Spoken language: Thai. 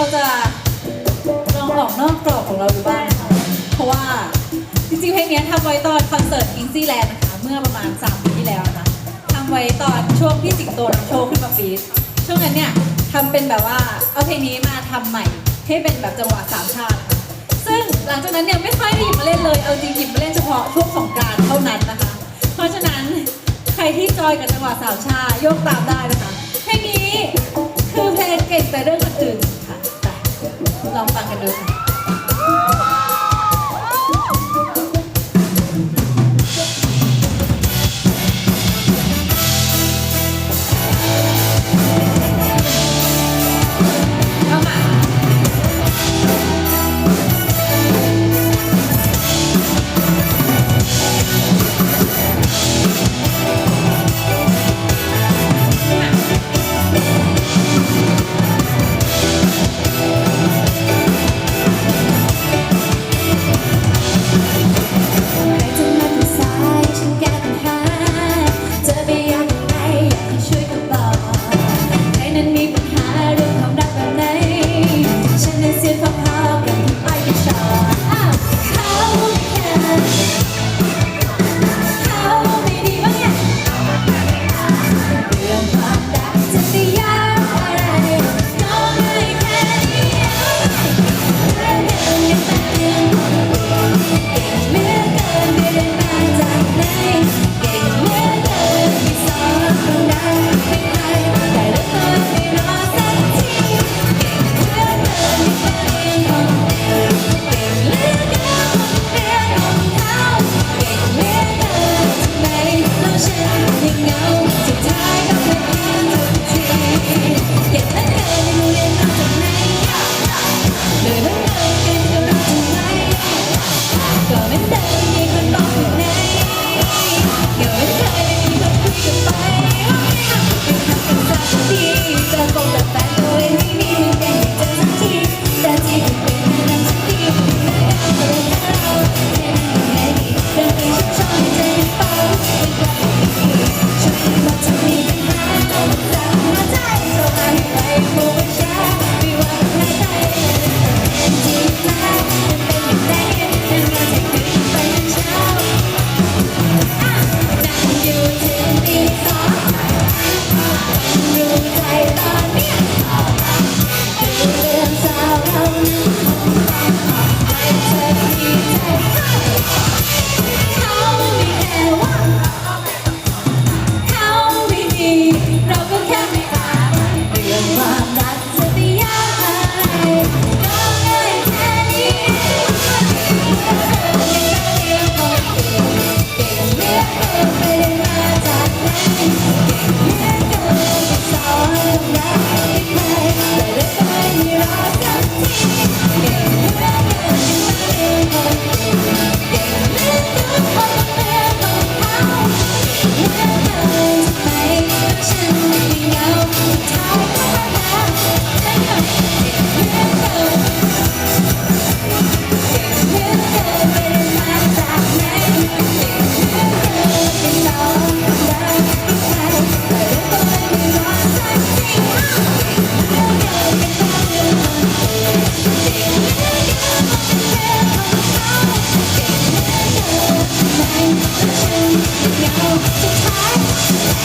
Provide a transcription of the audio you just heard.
เราจะลองออกนอกกรอบของเราดูบ้างนะคะเพราะว่าจริงๆเพลงนี้ทำไว้ตอนคอนเสิร์ตอินซี่แลนด์นะคะเมื่อประมาณ 3 ปีที่แล้วนะคะทำไว้ตอนช่วงที่สิงโตนำโชว์ขึ้นมาฟีดช่วงนั้นเนี่ยทำเป็นแบบว่าเอาเพลงนี้มาทำใหม่ให้เป็นแบบจังหวะสามชาติค่ะซึ่งหลังจากนั้นเนี่ยไม่ค่อยได้หยิบมาเล่นเลยเอาจริงหยิบมาเล่นเฉพาะช่วงสงการเท่านั้นนะคะ เพราะฉะนั้นใครที่จอยกับจังหวะสาวชาโยกตามได้นะคะเพลงนี้คือเพลงเก่งแต่เรื่องอื่น ลองฟังกันดูค่ะ Take your.